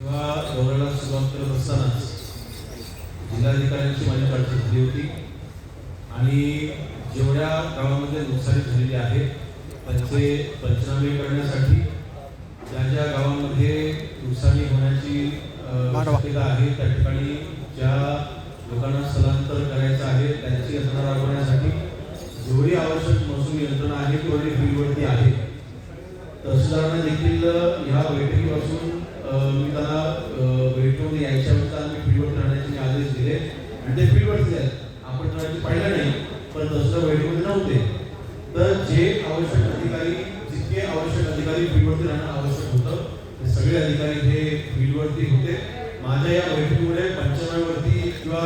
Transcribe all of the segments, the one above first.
तेव्हा दौऱ्याला सुरुवात करत असतानाच जिल्हाधिकाऱ्यांची माझी चर्चा झाली होती. आणि जेवढ्या गावामध्ये नुकसानी झालेली आहे त्यांचे पंचनामे करण्यासाठी ज्या ज्या गावामध्ये नुकसानी होण्याची शक्यता आहे त्या ठिकाणी ज्या लोकांना स्थलांतर करायचं आहे त्यांची यंत्रणा राबवण्यासाठी जेवढी आवश्यक महसूल यंत्रणा आहे तेवढी फील्डवरती आहे तहसीलदारांना देखील ह्या बैठकीपासून मी त्यांना अ, भेटून यायच्या वेळेला मी फील्डवर राहण्याचे मी आदेश दिले. आणि ते फील्डवरती आहेत आपण तर पाहिलं नाही पण तहसीलदार बैठकीमध्ये नव्हते. तर जे आवश्यक अधिकारी जितके आवश्यक अधिकारी फील्डवरती राहणं आवश्यक होतं ते सगळे अधिकारी हे फील्डवरती होते. माझ्या या बैठकीमुळे पंचनाम्यावरती किंवा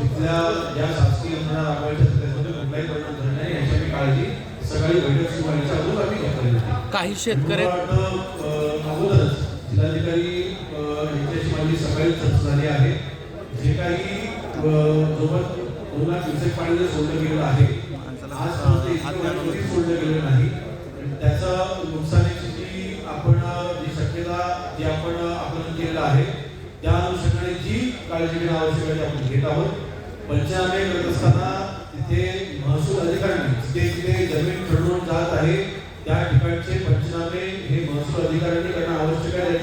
तिथल्या ज्या शासकीय यंत्रणा राबवायच्या त्याच्यामध्ये कुठलाही परिणाम झाला नाही याची आम्ही काळजी सकाळी बैठक सुरू व्हायच्या अगोदर आम्ही घेतलेली होती. काही शेतकरी अगोदरच जिल्हाधिकारी हितेश माझी सकाळी चर्चा झाली आहे. जे काही जोबत दोन लाख क्युसेक पाणी जे सोडलं गेलेलं आहे आजपर्यंत सोडलं गेलेलं नाही. आणि त्याचं नुकसानीची जी आपण जी शक्यता जी आपण अ, आकलन केलेलं आहे त्या अनुषंगाने जी काळजी घेणं आवश्यक आहे आपण घेत आहोत. पंचनामे करत असताना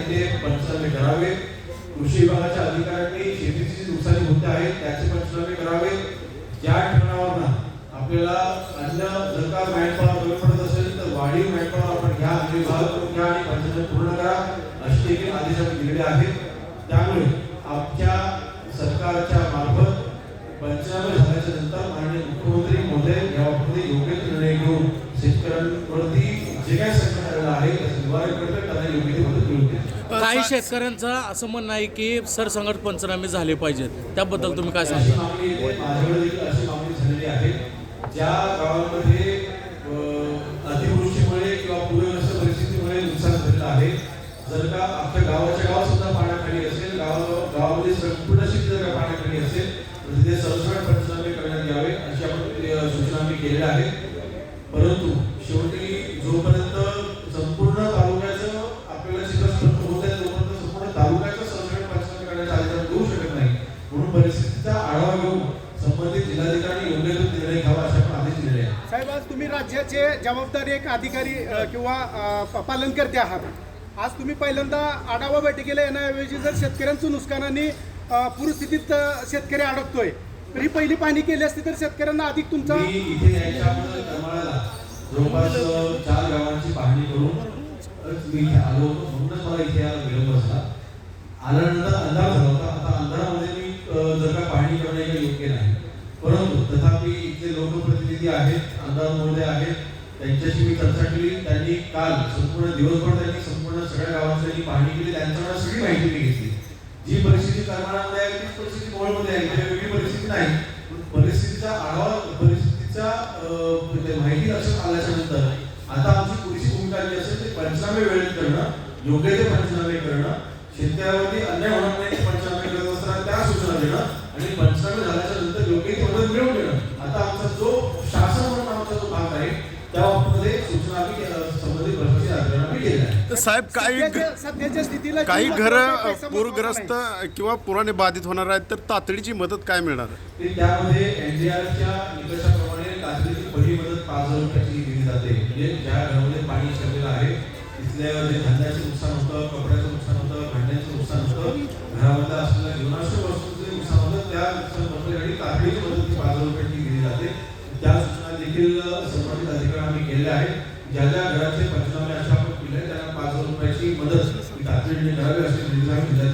तिथे पंचनामे करावे कृषी विभागाच्या अधिकाऱ्यांनी शेतीची जी नुकसानी होते आहे त्याचे पंचनामे करावे. ज्या ठिकाणावर ना आपल्याला अन्न जर का मॅनपॉवर कमी पडत असेल तर वाढीव मॅनपॉवर आपण घ्या आणि विभाग करून घ्या आणि पंचनामे पूर्ण करा असे देखील आदेश आपण दिलेले आहेत. त्यामुळे आमच्या सरकारच्या मार्फत पंचनामे झाल्याच्यानंतर माननीय मुख्यमंत्री महोदय या बाबतीत योग्य निर्णय घेऊन शेतकऱ्यांवरती जे काही संकट आलेलं आहे त्याचं निवारण करतात त्यांना योग्य ते मदत मिळून देईल काही शेतकऱ्यांचं असं म्हणणं आहे की सरसंगट पंचनामे झाले पाहिजेत. त्याबद्दल तुम्ही काय सांगता? अशी मागणी झालेली आहे ज्या गावांमध्ये अतिवृष्टीमुळे किंवा पूरग्रस्त परिस्थितीमुळे नुकसान झालेलं आहे. जर का अख्ख्या गावाच्या गाव सुद्धा पाण्याखाली असेल गाव गावामध्ये संपूर्ण शेती जर का पाण्याखाली असेल तर तिथे सरसकट पंचनामे करण्यात यावे अशी आपण सूचना आम्ही केलेल्या आहेत परंतु शेवटी जोपर्यंत संपूर्ण तालुक्याचं आपल्याला चित्र स्पष्ट होत आहे तोपर्यंत संपूर्ण तालुक्याचं सरसकट पंचनामे करण्याचा अधिकार देऊ शकत नाही म्हणून परिस्थितीचा आढावा घेऊन संबंधित जिल्हाधिकारी योग्य तो निर्णय घ्यावा असे आपण आदेश दिलेले आहे साहेब आज तुम्ही राज्याचे जबाबदारी एक अधिकारी अ, किंवा अ, पालनकर्ते आहात. आज तुम्ही पहिल्यांदा आढावा बैठकीला येण्याऐवजी जर शेतकऱ्यांचं नुकसान आणि अ, पूरस्थितीत अ, शेतकरी अडकतोय तर ही पहिली पाहणी केली असती तर शेतकऱ्यांना अधिक तुमचा मी इथे यायच्या अगोदर करमाळ्याला जवळपास अ, चार गावांची पाहणी करून मी इथे आलो होतो. म्हणूनच मला इथे यायला विलंब झाला. आल्यानंतर अंधार झाला होता. आता अंधारामध्ये मी जर का पाहणी करणे हे योग्य नाही. परंतु तथापि इथले लोकप्रतिनिधी आहेत आमदार महोदय आहेत त्यांच्याशी मी चर्चा केली. त्यांनी काल संपूर्ण दिवसभर त्यांनी संपूर्ण सगळ्या गावांसाठी त्यांनी पाहणी केली त्यांच्याकडे सगळी माहिती मी घेतली. जी परिस्थिती करमाळामध्ये आहे तीच परिस्थिती मोहोळमध्ये आहे. म्हणजे वेगळी परिस्थिती नाही. पण परिस्थितीचा आढावा परिस्थितीचा म्हणजे माहिती लक्षात आल्याच्यानंतर आता आमची पुढची भूमिका जी असेल ते पंचनामे वेळेत करणं योग्य ते पंचनामे करणं शेतकऱ्यावरती अन्याय होणार नाही ते पंचनामे करत असताना त्या सूचना देणं आणि पंचनामे झाल्याच्यानंतर योग्य ती मदत मिळवून देणं. आता आमचा जो शासन म्हणून आमचा जो भाग आहे त्या बाबतीमध्ये सूचना आम्ही संबंधित आम्ही तर साहेब काही सध्याच्या सध्याच्या स्थितीला काही घर पूरग्रस्त किंवा पुराने बाधित होणार आहेत तर तातडीची मदत काय मिळणार ते त्यामध्ये एनडीआरच्या निकषाप्रमाणे तातडीची पहिली मदत पाच हजार रुपयाची दिली जाते. म्हणजे ज्या घरामध्ये पाणी शिरलेलं आहे तिथल्या जे धान्याचं नुकसान होतं कपड्याचं नुकसान होतं भांड्याचं नुकसान होतं घरामध्ये असलेल्या त्या तातडीची मदत पाच रुपयाची दिली जाते. त्या सूचना देखील संबंधित अधिकारी आम्ही आहेत. ज्या ज्या घराचे पंचनामे अशा आपण केले त्यांना पाच हजार रुपयाची मदत तातडीने करावी असे निर्देश